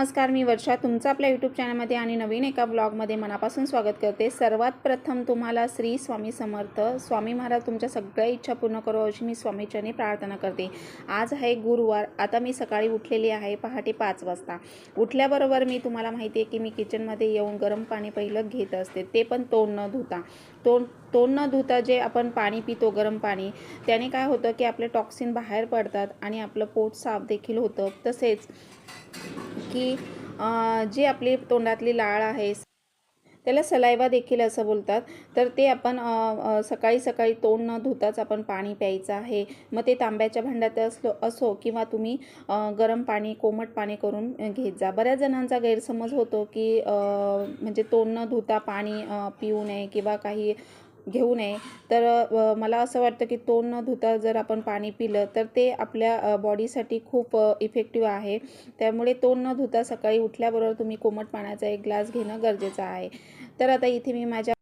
नमस्कार मी वर्षा तुमचं आपल्या यूट्यूब चॅनलमध्ये आणि नवीन एका ब्लॉगमध्ये मनापासून स्वागत करते. सर्वात प्रथम तुम्हाला श्री स्वामी समर्थ स्वामी महाराज तुमच्या सगळ्या इच्छा पूर्ण करो अशी मी स्वामीचरणी प्रार्थना करते. आज आहे गुरुवार आता मी सकाळी उठलेली आहे पहाटे पाच वाजता. उठल्याबरोबर मी तुम्हाला माहिती आहे की मी किचनमध्ये येऊन गरम पाणी पहिलं घेत असते ते पण तोंड न धुता. तोंड तोंड न धुता जे आपण पाणी पितो गरम पाणी त्याने काय होतं की आपले टॉक्सिन बाहेर पडतात आणि आपलं पोट साफ देखील होतं. तसेच की जे जी आपली तोंडातली लाळ आहे त्याला सलायवा देखील असं बोलतात. तर ते आपण सकाळी सकाळी तोंड न धुताच आपण पाणी प्यायचं आहे. मग ते तांब्याच्या भांड्यात असलो असो किंवा तुम्ही गरम पाणी कोमट पाणी करून घेत जा. बऱ्याच जणांचा गैरसमज होतो की म्हणजे तोंड न धुता पाणी पिऊ नये किंवा काही घेऊ नये. तर मला असं वाटतं की तोंड न धुता जर आपण पाणी पिलं तर ते आपल्या बॉडीसाठी खूप इफेक्टिव्ह आहे. त्यामुळे तोंड न धुता सकाळी उठल्याबरोबर तुम्ही कोमट पाण्याचा एक ग्लास घेणं गरजेचं आहे. तर आता इथे मी माझ्या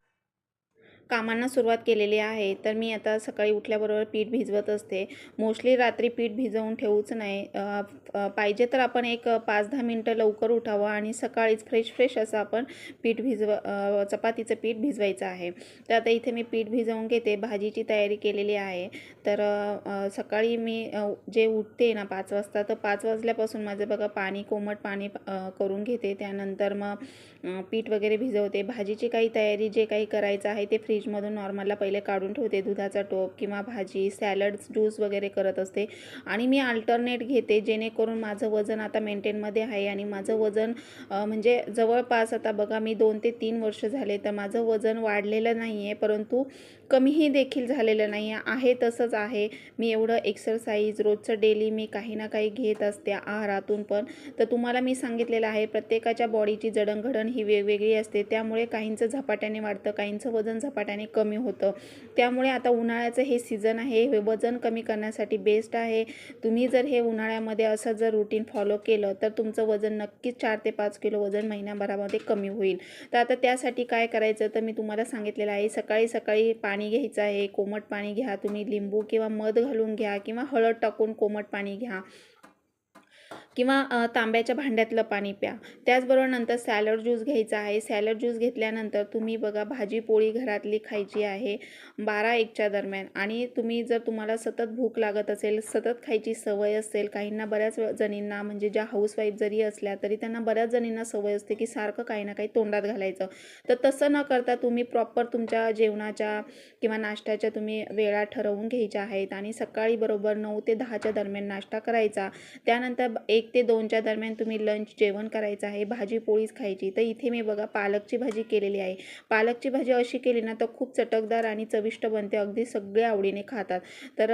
कामांना सुरुवात केलेली आहे तर मी आता सकाळी उठल्याबरोबर पीठ भिजवत असते. मोस्टली रात्री पीठ भिजवून ठेवूच नाही. पाहिजे तर आपण एक पाच दहा मिनटं लवकर उठावं आणि सकाळीच फ्रेश फ्रेश असं आपण पीठ भिजव चपातीचं पीठ भिजवायचं आहे. तर आता इथे मी पीठ भिजवून घेते भाजीची तयारी केलेली आहे. तर सकाळी मी जे उठते ना पाच वाजता तर पाच वाजल्यापासून माझं बघा पाणी कोमट पाणी करून घेते. त्यानंतर मग पीठ वगैरे भिजवते. भाजीची काही तयारी जे काही करायचं आहे ते फ्री फ्रीजमधून नॉर्मलला पहिले काढून ठेवते दुधाचा टोप किंवा भाजी सॅलड ज्यूस वगैरे करत असते. आणि मी अल्टरनेट घेते जेणेकरून माझं वजन आता मेंटेनमध्ये आहे आणि माझं वजन म्हणजे जवळपास आता बघा मी दोन ते तीन वर्ष झाले तर माझं वजन वाढलेलं नाही आहे परंतु कमीही देखील झालेलं नाही आहे आहे तसंच आहे. मी एवढं एक्सरसाइज रोजचं डेली मी काही ना काही घेत असते आहारातून पण. तर तुम्हाला मी सांगितलेलं आहे प्रत्येकाच्या बॉडीची जडणघडण ही वेगवेगळी असते. त्यामुळे काहींचं झपाट्याने वाढतं काहींचं वजन झपाट्याने कमी होतं. त्यामुळे आता उन्हाळ्याचं हे सीझन आहे. हे वजन कमी करण्यासाठी बेस्ट आहे. तुम्ही जर हे उन्हाळ्यामध्ये असं जर रुटीन फॉलो केलं तर तुमचं वजन नक्कीच चार ते पाच किलो वजन महिन्याभरामध्ये कमी होईल. तर आता त्यासाठी काय करायचं? तर मी तुम्हाला सांगितलेलं आहे. सकाळी सकाळी पाणी पाणी घ्यायचं आहे कोमट पाणी घ्या तुम्ही लिंबू किंवा मध घालून घ्या किंवा हळद टाकून कोमट पाणी घ्या. किंवा तांब्याच्या भांड्यातलं पाणी प्या. त्याचबरोबर नंतर सॅलड ज्यूस घ्यायचा आहे. सॅलड ज्यूस घेतल्यानंतर तुम्ही बघा भाजी पोळी घरातली खायची आहे बारा एकच्या दरम्यान. आणि तुम्ही जर तुम्हाला सतत भूक लागत असेल सतत खायची सवय असेल काहींना बऱ्याच जणींना म्हणजे ज्या हाऊसवाईफ जरी असल्या तरी त्यांना बऱ्याच जणींना सवय असते की सारखं काही ना काही तोंडात घालायचं. तर तसं न करता तुम्ही प्रॉपर तुमच्या जेवणाच्या किंवा नाश्त्याच्या तुम्ही वेळा ठरवून घ्यायच्या आहेत. आणि सकाळी बरोबर नऊ ते दहाच्या दरम्यान नाश्ता करायचा. त्यानंतर एक ते दोनच्या दरम्यान तुम्ही लंच जेवण करायचं आहे भाजी पोळीच खायची. तर इथे मी बघा पालकची भाजी केलेली आहे. पालकची भाजी अशी केली ना तर खूप चटकदार आणि चविष्ट बनते. अगदी सगळे आवडीने खातात. तर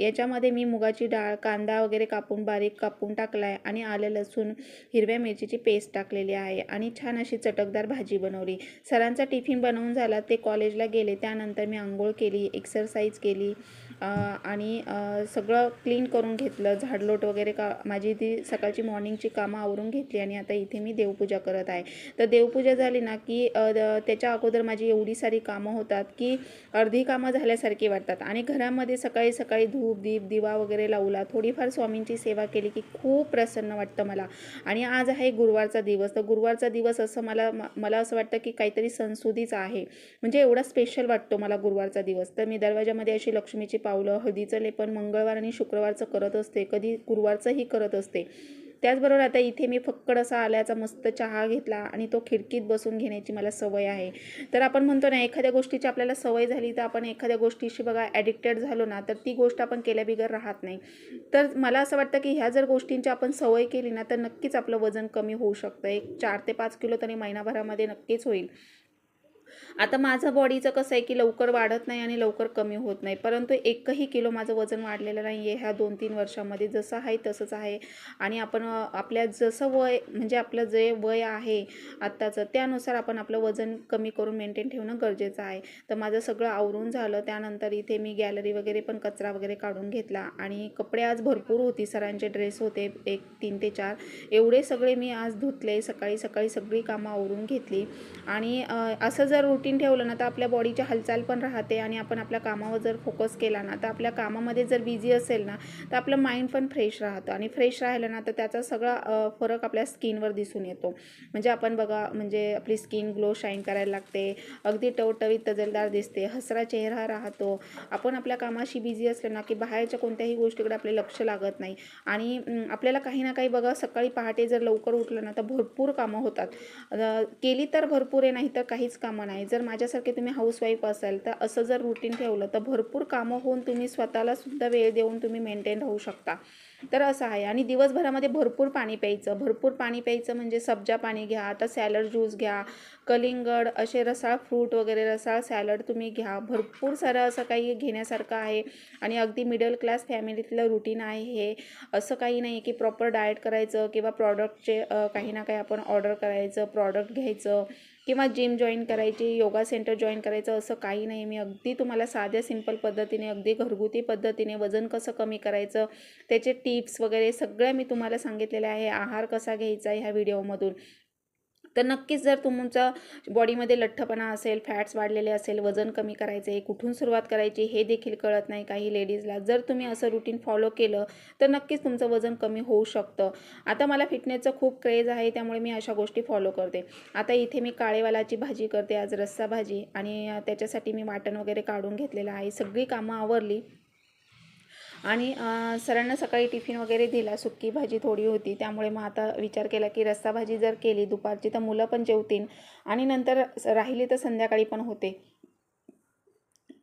याच्यामध्ये मी मुगाची डाळ कांदा वगैरे कापून बारीक कापून टाकला आहे आणि आलं लसूण हिरव्या मिरचीची पेस्ट टाकलेली आहे आणि छान अशी चटकदार भाजी बनवली. सरांचा टिफिन बनवून झाला ते कॉलेजला गेले. त्यानंतर मी आंघोळ केली एक्सरसाइज केली. आणि सगळं क्लीन करून घेतलं. झाडलोट वगैरे का माझी ती सकाळची मॉर्निंगची कामं आवरून घेतली आणि आता इथे मी देवपूजा करत आहे. तर देवपूजा झाली ना की द- त्याच्या अगोदर माझी एवढी सारी कामं होतात की अर्धी कामं झाल्यासारखी वाटतात. आणि घरामध्ये सकाळी सकाळी धूप दीप दिवा वगैरे लावला. थोडीफार स्वामींची सेवा केली की खूप प्रसन्न वाटतं मला. आणि आज आहे गुरुवारचा दिवस. तर गुरुवारचा दिवस असं मला म- मला असं वाटतं की काहीतरी संसुदीच आहे. म्हणजे एवढा स्पेशल वाटतो मला गुरुवारचा दिवस. तर मी दरवाजामध्ये अशी लक्ष्मीची पावलं हळदीचं लेपन मंगळवार आणि शुक्रवारचं करत असते कधी गुरुवारचंही करत असते. त्याचबरोबर आता इथे मी फक्कड असा आल्याचा मस्त चहा घेतला आणि तो खिडकीत बसून घेण्याची मला सवय आहे. तर आपण म्हणतो ना एखाद्या गोष्टीची आपल्याला सवय झाली तर आपण एखाद्या गोष्टीशी बघा ॲडिक्टेड झालो ना तर ती गोष्ट आपण केल्याबिगर राहत नाही. तर मला असं वाटतं की ह्या जर गोष्टींची आपण सवय केली ना तर नक्कीच आपलं वजन कमी होऊ शकतं. एक चार ते पाच किलो तरी महिनाभरामध्ये नक्कीच होईल. आता माझं बॉडीचं कसं आहे की लवकर वाढत नाही आणि लवकर कमी होत नाही. परंतु एकही किलो माझं वजन वाढलेलं नाही आहे ह्या दोन तीन वर्षामध्ये. जसं आहे तसंच आहे. आणि आपण आपल्या जसं वय म्हणजे आपलं जे वय आहे आत्ताचं त्यानुसार आपण आपलं वजन कमी करून मेंटेन ठेवणं गरजेचं आहे. तर माझं सगळं आवरून झालं. त्यानंतर इथे मी गॅलरी वगैरे पण कचरा वगैरे काढून घेतला. आणि कपडे आज भरपूर होती. सरांचे ड्रेस होते एक तीन ते चार. एवढे सगळे मी आज धुतले. सकाळी सकाळी सगळी कामं आवरून घेतली. आणि असं जर जर रुटीन ठेवलं ना तर आपल्या बॉडीची हालचाल पण राहते आणि आपण आपल्या कामावर जर फोकस केला ना तर आपल्या कामामध्ये जर बिझी असेल ना तर आपलं माइंड पण फ्रेश राहतं. आणि फ्रेश राहिलं ना तर त्याचा सगळा फरक आपल्या स्किनवर दिसून येतो. म्हणजे आपण बघा म्हणजे आपली स्किन ग्लो शाईन करायला लागते अगदी टवटवीत तजलदार दिसते हसरा चेहरा राहतो. आपण आपल्या कामाशी बिझी असलं ना की बाहेरच्या कोणत्याही गोष्टीकडे आपले लक्ष लागत नाही. आणि आपल्याला काही ना काही बघा सकाळी पहाटे जर लवकर उठलं ना तर भरपूर कामं होतात. केली तर भरपूर आहे नाही तर काहीच कामं नाही. नाही. जर माझ्यासारखे तुम्ही हाऊसवाईफ असाल तर असं जर रुटीन ठेवलं तर भरपूर कामं होऊन तुम्ही स्वतःला सुद्धा वेळ देऊन तुम्ही मेंटेन राहू शकता. तर असं आहे. आणि दिवसभरामध्ये भरपूर पाणी प्यायचं. भरपूर पाणी प्यायचं म्हणजे सब्जा पाणी घ्या आता सॅलड ज्यूस घ्या कलिंगड असे रसाळ फ्रूट वगैरे रसाळ सॅलड तुम्ही घ्या. भरपूर सारं असं काही घेण्यासारखं आहे. आणि अगदी मिडल क्लास फॅमिलीतलं रुटीन आहे हे. असं काही नाही की प्रॉपर डाएट करायचं किंवा प्रॉडक्टचे काही ना काही आपण ऑर्डर करायचं प्रॉडक्ट घ्यायचं. किंवा जिम जॉईन करायची योगा सेंटर जॉईन करायचं असं काही नाही. मी अगदी तुम्हाला साध्या सिंपल पद्धतीने अगदी घरगुती पद्धतीने वजन कसं कमी करायचं त्याचे टिप्स वगैरे सगळ्या मी तुम्हाला सांगितलेल्या आहे. आहार कसा घ्यायचा ह्या व्हिडिओमधून तर नक्कीच जर तुमचा बॉडीमध्ये लठ्ठपणा असेल फॅट्स वाढलेले असेल वजन कमी करायचं आहे कुठून सुरुवात करायची हे देखील कळत नाही काही लेडीजला. जर तुम्ही असं रुटीन फॉलो केलं तर नक्कीच तुमचं वजन कमी होऊ शकतं. आता मला फिटनेसचं खूप क्रेज आहे त्यामुळे मी अशा गोष्टी फॉलो करते. आता इथे मी काळेवालाची भाजी करते आज रस्सा भाजी. आणि त्याच्यासाठी मी वाटण वगैरे काढून घेतलेलं आहे. सगळी कामं आवरली. आणि सरांना सकाळी टिफिन वगैरे दिला सुक्की भाजी थोडी होती त्यामुळे मग आता विचार केला की रस्सा भाजी जर केली दुपारची तर मुलं पण जेवतील. आणि नंतर राहिली तर संध्याकाळी पण होते.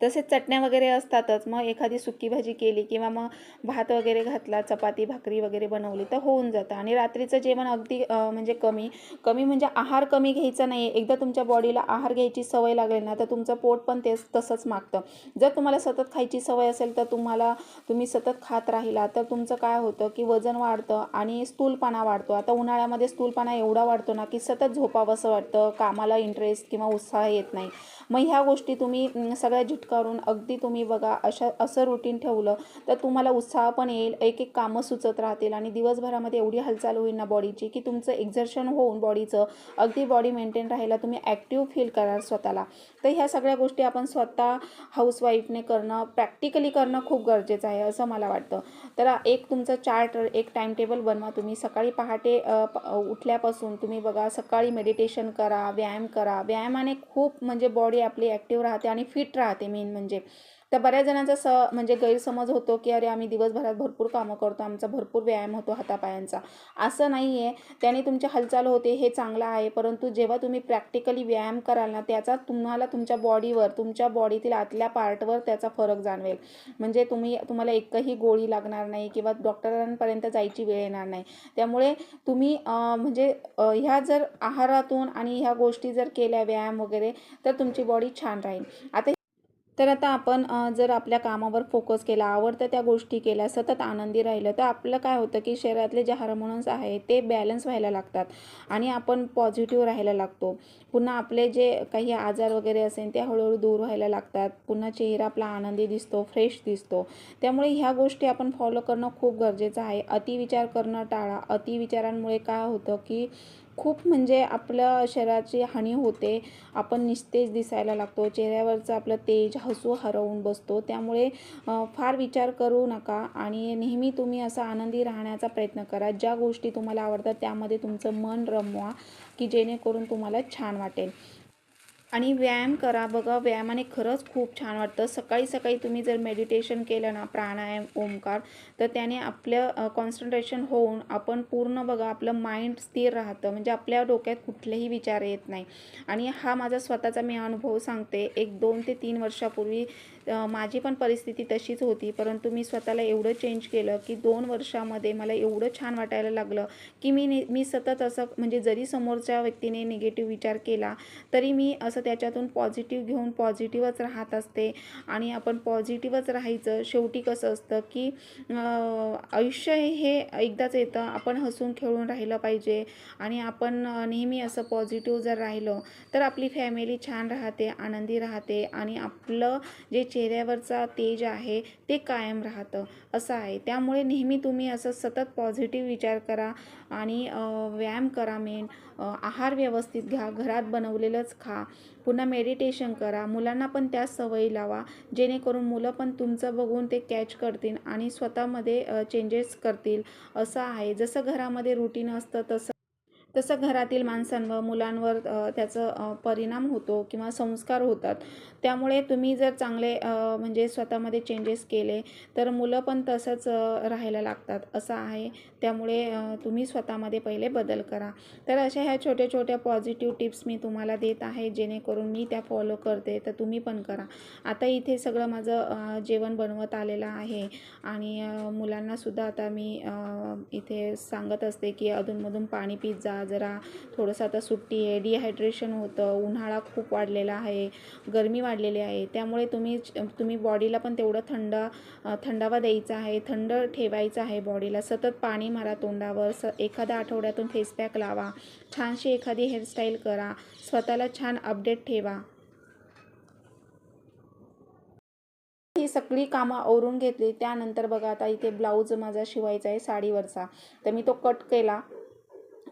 तसेच चटण्या वगैरे असतातच. मग एखादी सुकी भाजी केली किंवा मग भात वगैरे घातला चपाती भाकरी वगैरे बनवली तर होऊन जातं. आणि रात्रीचं जेवण अगदी म्हणजे कमी कमी म्हणजे आहार कमी घ्यायचा नाही एकदा तुमच्या बॉडीला आहार घ्यायची सवय लागली ना तर तुमचं पोट पण तेच तसंच मागतं. जर तुम्हाला सतत खायची सवय असेल तर तुम्हाला तुम्ही सतत खात राहिला तर तुमचं काय होतं की वजन वाढतं आणि स्थूलपणा वाढतो. आता उन्हाळ्यामध्ये स्थूलपणा एवढा वाढतो ना की सतत झोपावंसं वाटतं कामाला इंटरेस्ट किंवा उत्साह येत नाही. मग ह्या गोष्टी तुम्ही सगळ्या झिटकारून अगदी तुम्ही बघा अशा असं रुटीन ठेवलं तर तुम्हाला उत्साह पण येईल एक एक कामं सुचत राहतील आणि दिवसभरामध्ये एवढी हालचाल होईल ना बॉडीची की तुमचं एक्झर्शन होऊन बॉडीचं अगदी बॉडी मेंटेन राहायला तुम्ही ॲक्टिव्ह फील कराल स्वतःला. तर ह्या सगळ्या गोष्टी आपण स्वतः हाऊसवाईफने करणं प्रॅक्टिकली करणं खूप गरजेचं आहे असं मला वाटतं. तर एक तुमचं चार्ट एक टाईमटेबल बनवा तुम्ही. सकाळी पहाटे उठल्यापासून तुम्ही बघा सकाळी मेडिटेशन करा व्यायाम करा. व्यायामाने खूप म्हणजे बॉडी आपली ॲक्टिव्ह राहते आणि फिट राहते मेन म्हणजे. तर बऱ्याच जणांचा स म्हणजे गैरसमज होतो की अरे आम्ही दिवसभरात भरपूर कामं करतो आमचा भरपूर व्यायाम होतो हातापायांचा. असं नाही आहे त्याने तुमची हालचाल होते हे चांगलं आहे परंतु जेव्हा तुम्ही प्रॅक्टिकली व्यायाम कराल ना त्याचा तुम्हाला तुमच्या बॉडीवर तुमच्या बॉडीतील आतल्या पार्टवर त्याचा फरक जाणवेल. म्हणजे तुम्ही तुम्हाला एकही गोळी लागणार नाही किंवा डॉक्टरांपर्यंत जायची वेळ येणार नाही. त्यामुळे तुम्ही म्हणजे ह्या जर आहारातून आणि ह्या गोष्टी जर केल्या व्यायाम वगैरे तर तुमची बॉडी छान राहील. आता तर आता आपण जर आपल्या कामावर फोकस केला आवडत्या त्या गोष्टी केल्या सतत आनंदी राहिलं तर आपलं काय होतं की शरीरातले जे हार्मोन्स आहेत ते बॅलन्स व्हायला लागतात आणि आपण पॉझिटिव्ह राहायला लागतो. पुन्हा आपले जे काही आजार वगैरे असेल ते हळूहळू दूर व्हायला लागतात. पुन्हा चेहरा आपला आनंदी दिसतो फ्रेश दिसतो. त्यामुळे ह्या गोष्टी आपण फॉलो करणं खूप गरजेचं आहे. अतिविचार करणं टाळा. अतिविचारांमुळे काय होतं की खूप म्हणजे आपल्या शरीराची हानी होते. आपण निस्तेज दिसायला लागतो. चेहऱ्यावरचं आपलं तेज हसू हरवून बसतो. त्यामुळे फार विचार करू नका आणि नेहमी तुम्ही असं आनंदी राहण्याचा प्रयत्न करा. ज्या गोष्टी तुम्हाला आवडतात त्यामध्ये तुमचं मन रमवा की जेणेकरून तुम्हाला छान वाटेल. आणि व्यायाम करा बघा व्यायामाने खरंच खूप छान वाटतं. सकाळी सकाळी तुम्ही जर मेडिटेशन केलं ना प्राणायाम ओंकार तर त्याने आपलं कॉन्सन्ट्रेशन होऊन आपण पूर्ण बघा आपलं माइंड स्थिर राहतं. म्हणजे आपल्या डोक्यात कुठलेही विचार येत नाही. आणि हा माझा स्वतःचा मी अनुभव सांगते. एक दोन ते तीन वर्षापूर्वी माझी पण परिस्थिती तशीच होती. परंतु मी स्वतःला एवढं चेंज केलं की दोन वर्षामध्ये मला एवढं छान वाटायला लागलं की मी ने मी सतत असं म्हणजे जरी समोरच्या व्यक्तीने निगेटिव्ह विचार केला तरी मी असं त्याच्यातून पॉझिटिव्ह घेऊन पॉझिटिव्हच राहत असते. आणि आपण पॉझिटिव्हच राहायचं शेवटी कसं असतं की आयुष्य हे एकदाच येतं. आपण हसून खेळून राहिलं पाहिजे. आणि आपण नेहमी असं पॉझिटिव्ह जर राहिलं तर आपली फॅमिली छान राहते आनंदी राहते. आणि आपलं जे चेहऱ्यावरचा तेज आहे ते कायम राहतं. असं आहे. त्यामुळे नेहमी तुम्ही असं सतत पॉझिटिव्ह विचार करा आणि व्यायाम करा मेन आहार व्यवस्थित घ्या घरात बनवलेलंच खा. पुन्हा मेडिटेशन करा. मुलांना पण त्या सवयी लावा. जेणेकरून मुलं पण तुमचं बघून ते कॅच करतील आणि स्वतःमध्ये चेंजेस करतील. असं आहे. जसं घरामध्ये रुटीन असतं तसं तसं घरातील माणसांवर मुलांवर त्याचं परिणाम होतो किंवा संस्कार होतात. त्यामुळे तुम्ही जर चांगले म्हणजे स्वतःमध्ये चेंजेस केले तर मुलं पण तसंच राहायला लागतात. असं आहे. त्यामुळे तुम्ही स्वतःमध्ये पहिले बदल करा. तर अशा ह्या छोट्या छोट्या पॉझिटिव्ह टिप्स मी तुम्हाला देत आहे. जेणेकरून मी त्या फॉलो करते तर तुम्ही पण करा. आता इथे सगळं माझं जेवण बनवत आलेलं आहे. आणि मुलांनासुद्धा आता मी इथे सांगत असते की अधूनमधून पाणी पित जा जरा थोडंसं आता सुट्टी आहे डिहायड्रेशन होतं उन्हाळा खूप वाढलेला आहे गरमी वाढलेली आहे. त्यामुळे तुम्ही तुम्ही बॉडीला पण तेवढं थंड थंडावा द्यायचा आहे थंड ठेवायचं आहे बॉडीला सतत पाणी मारा तोंडावर स एखाद्या आठवड्यातून फेस पॅक लावा. छानशी एखादी हेअरस्टाईल करा. स्वतःला छान अपडेट ठेवा. ही सगळी कामं आवरून घेतली. त्यानंतर बघा आता इथे ब्लाऊज माझा शिवायचा आहे साडीवरचा. तर मी तो कट केला.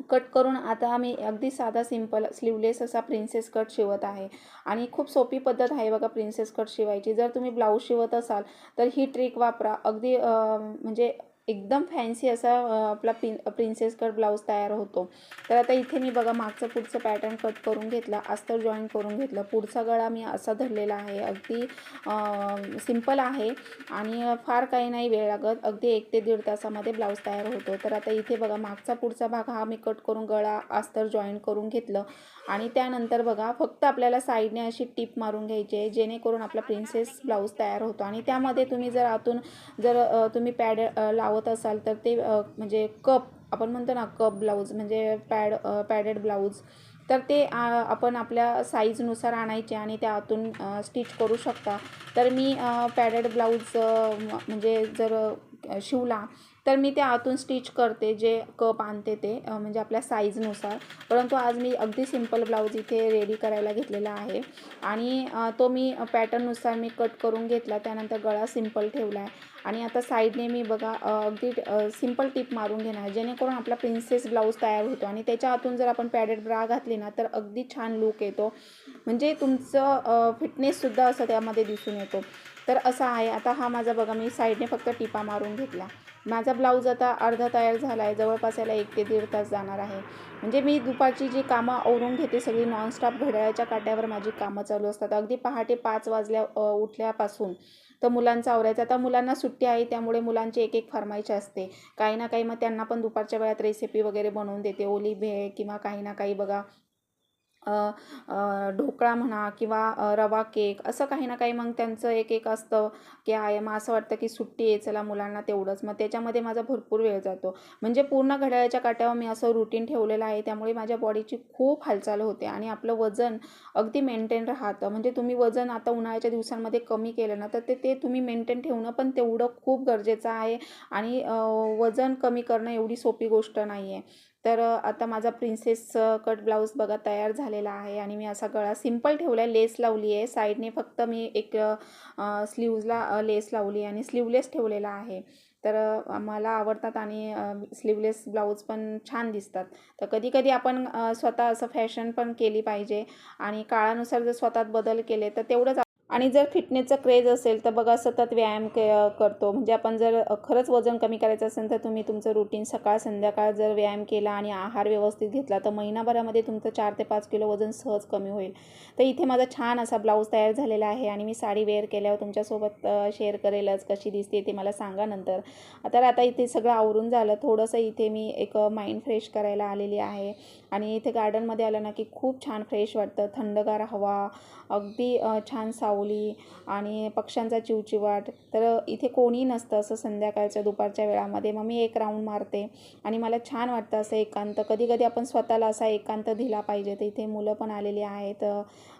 कट करून आता मी अगदी साधा सिंपल स्लीवलेस असा प्रिन्सेस कट शिवत आहे. आणि खूप सोपी पद्धत आहे बघा प्रिन्सेस कट शिवायची. जर तुम्ही ब्लाऊज शिवत असाल तर ही ट्रिक वापरा. अगदी म्हणजे एकदम फॅन्सी असा आपला प्रिन प्रिन्सेस कट ब्लाऊज तयार होतो. तर आता इथे मी बघा मागचं पुढचं पॅटर्न कट करून घेतला अस्तर जॉईन करून घेतलं. पुढचा गळा मी असा धरलेला आहे अगदी सिंपल आहे आणि फार काही नाही वेळ लागत. अगदी एक ते दीड तासामध्ये ब्लाऊज तयार होतो. तर आता इथे बघा मागचा पुढचा भाग हा मी कट करून गळा अस्तर जॉईन करून घेतलं. आणि त्यानंतर बघा फक्त आपल्याला साईडने अशी टीप मारून घ्यायची आहे जेणेकरून आपला प्रिन्सेस ब्लाऊज तयार होतो. आणि त्यामध्ये तुम्ही जर आतून जर तुम्ही पॅड लावत असाल तर ते म्हणजे कप आपण म्हणतो ना कप ब्लाऊज म्हणजे पॅड पॅडेड ब्लाऊज तर ते आपण आपल्या साईजनुसार आणायचे आणि त्या आतून स्टिच करू शकता. तर मी पॅडेड ब्लाऊज म्हणजे जर शिवला तर मी त्या आतून स्टिच करते जे कप आणते ते म्हणजे आपल्या साईजनुसार परंतु आज मी अगदी सिंपल ब्लाऊज इथे रेडी करायला घेतलेला आहे. आणि तो मी पॅटर्ननुसार मी कट करून घेतला त्यानंतर गळा सिंपल ठेवला आहे. आणि आता साईडने मी बघा अगदी सिंपल टिप मारून घेणार जेणेकरून आपला प्रिन्सेस ब्लाऊज तयार होतो. आणि त्याच्या आतून जर आपण पॅडेड ब्रा घातली ना तर अगदी छान लुक येतो. म्हणजे तुमचं फिटनेससुद्धा असं त्यामध्ये दिसून येतो. तर असा आहे. आता हा माझा बघा मी साईडने फक्त टिपा मारून घेतला. माझा ब्लाऊज आता अर्धा तयार झाला आहे जवळपास याला एक ते दीड तास जाणार आहे. म्हणजे मी दुपारची जी कामं आवरून घेते सगळी नॉनस्टॉप घड्याळाच्या काट्यावर माझी कामं चालू असतात. अगदी पहाटे पाच वाजल्या उठल्यापासून तर मुलांचा आवरायचं. आता मुलांना सुट्टी आहे त्यामुळे मुलांची एक एक फरमाईश असते. काही ना काही मग त्यांना पण दुपारच्या वेळात रेसिपी वगैरे बनवून देते. ओली भेळ किंवा काही ना काही बघा ढोकळा म्हणा किंवा रवा केक असं काही ना काही मग त्यांचं एक एक असतं की आहे मग असं वाटतं की सुट्टी आहे चला मुलांना तेवढंच. मग त्याच्यामध्ये माझा भरपूर वेळ जातो. म्हणजे पूर्ण घड्याळाच्या काट्यावर मी असं रुटीन ठेवलेलं आहे. त्यामुळे माझ्या बॉडीची खूप हालचाल होते आणि आपलं वजन अगदी मेंटेन राहतं. म्हणजे तुम्ही वजन आता उन्हाळ्याच्या दिवसांमध्ये कमी केलं ना तर ते ते तुम्ही मेंटेन ठेवणं पण तेवढं खूप गरजेचं आहे. आणि वजन कमी करणं एवढी सोपी गोष्ट नाही आहे तर आता माझा प्रिन्सेस कट ब्लाऊज बघा तयार झालेला आहे आणि मी असा गळा सिंपल ठेवला आहे लेस लावली आहे. साईडने फक्त मी एक स्लीव्जला लेस लावली आणि स्लीवलेस ठेवलेला आहे. तर मला आवडतात आणि स्लीवलेस ब्लाऊज पण छान दिसतात. तर कधी कधी आपण स्वतः असं फॅशन पण केली पाहिजे आणि काळानुसार जर स्वतःत बदल केले तर तेवढंच आणि जर फिटनेसचं क्रेज असेल तर बघा सतत व्यायाम के करतो. म्हणजे आपण जर खरंच वजन कमी करायचं असेल तर तुम्ही तुमचं रुटीन सकाळ संध्याकाळ जर व्यायाम केला आणि आहार व्यवस्थित घेतला तर महिनाभरामध्ये तुमचं चार ते पाच किलो वजन सहज कमी होईल. तर इथे माझा छान असा ब्लाऊज तयार झालेला आहे आणि मी साडी वेअर केल्यावर तुमच्यासोबत शेअर करेलच कशी दिसते ते मला सांगा नंतर. तर आता इथे सगळं आवरून झालं. थोडंसं इथे मी एक माइंड फ्रेश करायला आलेली आहे. आणि इथे गार्डनमध्ये आलं ना की खूप छान फ्रेश वाटतं. थंडगार हवा अगदी छान सावली आणि पक्ष्यांचा चिवचिवाट. तर इथे कोणी नसतं असं संध्याकाळच्या दुपारच्या वेळामध्ये. मग मी एक राऊंड मारते आणि मला छान वाटतं असं एकांत. कधी कधी आपण स्वतःला असा एकांत दिला पाहिजे. तर इथे मुलं पण आलेली आहेत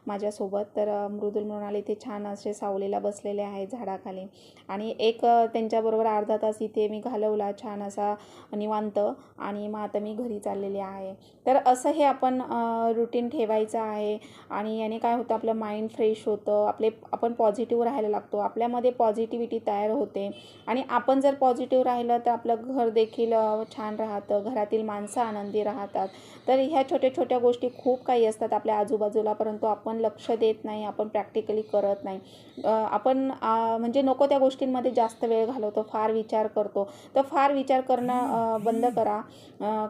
माझ्यासोबत. तर मृदुल मृणाल इथे छान असे सावलीला बसलेले आहेत झाडाखाली. आणि एक त्यांच्याबरोबर अर्धा तास इथे मी घालवला छान असा निवांत आणि मग आता मी घरी चाललेली आहे. तर असं हे आपण रुटीन ठेवायचं आहे. आणि याने काय होतं आपलं माइंड फ्रेश होतं. आपले आपण पॉझिटिव्ह राहायला लागतो. आपल्यामध्ये पॉझिटिव्हिटी तयार होते. आणि आपण जर पॉझिटिव्ह राहिलं तर आपलं घर देखील छान राहतं. घरातील माणसं आनंदी राहतात. तर ह्या छोट्या छोट्या गोष्टी खूप काही असतात आपल्या आजूबाजूला. परंतु आपण लक्ष देत नाही. आपण प्रॅक्टिकली करत नाही. आपण म्हणजे नको त्या गोष्टींमध्ये जास्त वेळ घालवतो. फार विचार करतो. तर फार विचार करणं बंद करा.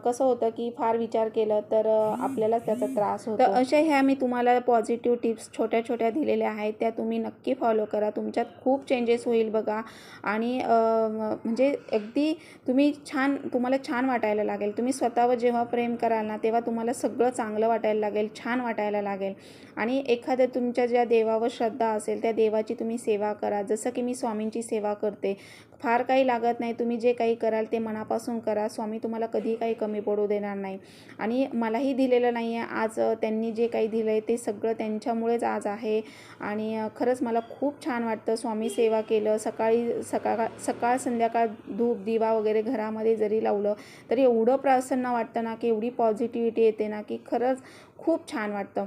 कसं होतं की फार विचार केलं तर अ, आपल्यालाच त्याचा त्रास होतो. अशा ह्या मी तुम्हाला पॉझिटिव्ह टिप्स छोट्या छोट्या दिलेल्या आहेत त्या तुम्ही नक्की फॉलो करा. तुमच्यात खूप चेंजेस होईल बघा. आणि म्हणजे अगदी तुम्ही छान तुम्हाला छान वाटायला लागेल. तुम्ही स्वतःवर जेव्हा प्रेम कराल ना तेव्हा तुम्हाला सगळं चांगलं वाटायला लागेल छान वाटायला लागेल. आणि एखाद्या तुमच्या ज्या देवावर श्रद्धा असेल त्या देवाची तुम्ही सेवा करा. जसं की मी स्वामींची सेवा करते. फार काही लागत नाही. तुम्ही जे काही कराल ते मनापासून करा. स्वामी तुम्हाला कधीही काही कमी पडू देणार नाही. आणि मलाही दिलेलं नाही आहे आज त्यांनी जे काही दिलं आहे ते सगळं त्यांच्यामुळेच आज आहे. आणि खरंच मला खूप छान वाटतं स्वामी सेवा केलं. सकाळी सकाळ सकाळ संध्याकाळ धूप दिवा वगैरे घरामध्ये जरी लावलं तरी एवढं प्रसन्न वाटतं ना की एवढी पॉझिटिव्हिटी येते ना की खरंच खूप छान वाटतं.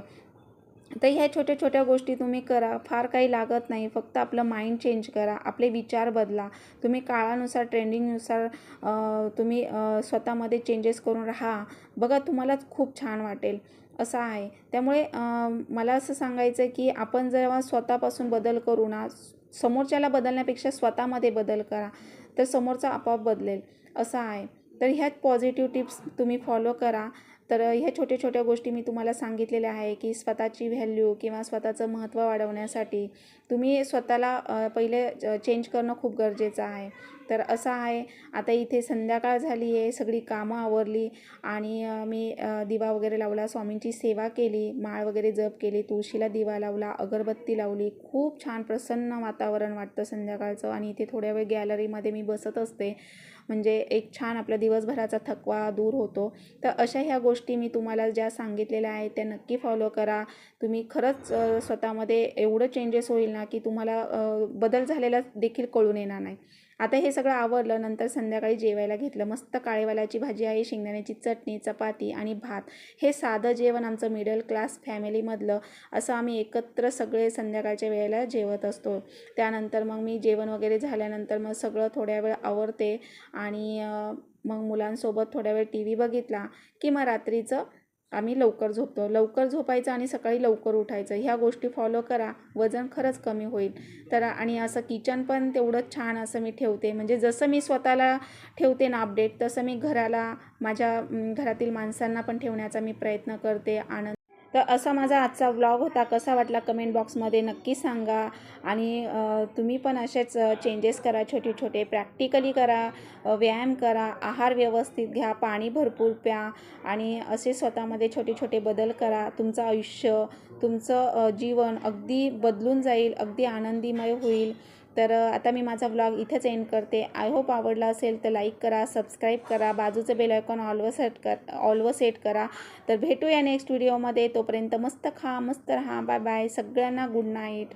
तर ह्या छोट्या छोट्या गोष्टी तुम्ही करा. फार काही लागत नाही. फक्त आपलं माइंड चेंज करा. आपले विचार बदला. तुम्ही काळानुसार ट्रेंडिंगनुसार तुम्ही स्वतःमध्ये चेंजेस करून राहा. बघा तुम्हालाच खूप छान वाटेल. असं आहे. त्यामुळे मला असं सांगायचं आहे की आपण जेव्हा स्वतःपासून बदल करू ना समोरच्याला बदलण्यापेक्षा स्वतःमध्ये बदल करा. तर समोरचा आपोआप बदलेल. असं आहे. तर ह्याच पॉझिटिव्ह टिप्स तुम्ही फॉलो करा. तर ह्या छोट्या छोट्या गोष्टी मी तुम्हाला सांगितलेल्या आहे की स्वतःची व्हॅल्यू किंवा स्वतःचं महत्त्व वाढवण्यासाठी तुम्ही स्वतःला पहिले चेंज करणं खूप गरजेचं आहे. तर असं आहे आता इथे संध्याकाळ झाली आहे सगळी कामं आवरली आणि मी दिवा वगैरे लावला स्वामींची सेवा केली माळ वगैरे जप केली तुळशीला दिवा लावला अगरबत्ती लावली. खूप छान प्रसन्न वातावरण वाटतं संध्याकाळचं आणि इथे थोड्या वेळ गॅलरीमध्ये मी बसत असते. म्हणजे एक छान आपला दिवसभराचा थकवा दूर होतो. तर अशा ह्या गोष्टी मी तुम्हाला ज्या सांगितलेल्या आहेत त्या नक्की फॉलो करा. तुम्ही खरंच स्वतःमध्ये एवढं चेंजेस होईल ना की तुम्हाला बदल झालेला देखील कळून येणार नाही. आता हे सगळं आवरलं नंतर संध्याकाळी जेवायला घेतलं मस्त काळेवाल्याची भाजी आहे शेंगदाण्याची चटणी चपाती आणि भात. हे साधं जेवण आमचं मिडल क्लास फॅमिलीमधलं असं आम्ही एकत्र सगळे संध्याकाळच्या वेळेला जेवत असतो. त्यानंतर मग मी जेवण वगैरे झाल्यानंतर मग सगळं थोड्या वेळ आवरते आणि मग मुलांसोबत थोड्या वेळ टी व्ही बघितला की मग रात्रीचं आम्ही लवकर झोपतो. लवकर झोपायचं आणि सकाळी लवकर उठायचं. ह्या गोष्टी फॉलो करा. वजन खरंच कमी होईल. तर आणि असं किचन पण तेवढंच छान असं मी ठेवते. म्हणजे जसं मी स्वतःला ठेवते ना अपडेट तसं मी घराला माझ्या घरातील माणसांना पण ठेवण्याचा मी प्रयत्न करते. आनंद तर असा माझा आजचा व्लॉग होता. कसा वाटला कमेंट बॉक्समध्ये नक्की सांगा. आणि तुम्ही पण असेच चेंजेस करा. छोटे छोटे प्रॅक्टिकली करा व्यायाम करा. आहार व्यवस्थित घ्या. पाणी भरपूर प्या. आणि असे स्वतःमध्ये छोटे छोटे बदल करा. तुमचं आयुष्य तुमचं जीवन अगदी बदलून जाईल. अगदी आनंदीमय होईल. तर आता मी माझा व्लॉग इथेच एंड करते. आय होप आवडला असेल तर लाईक करा सबस्क्राईब करा बाजूचं बेल आयकॉन ऑलवर सेट कर ऑलवर सेट करा. तर भेटूया नेक्स्ट व्हिडिओमध्ये तोपर्यंत मस्त खा मस्त राहा. बाय बाय सगळ्यांना गुड नाईट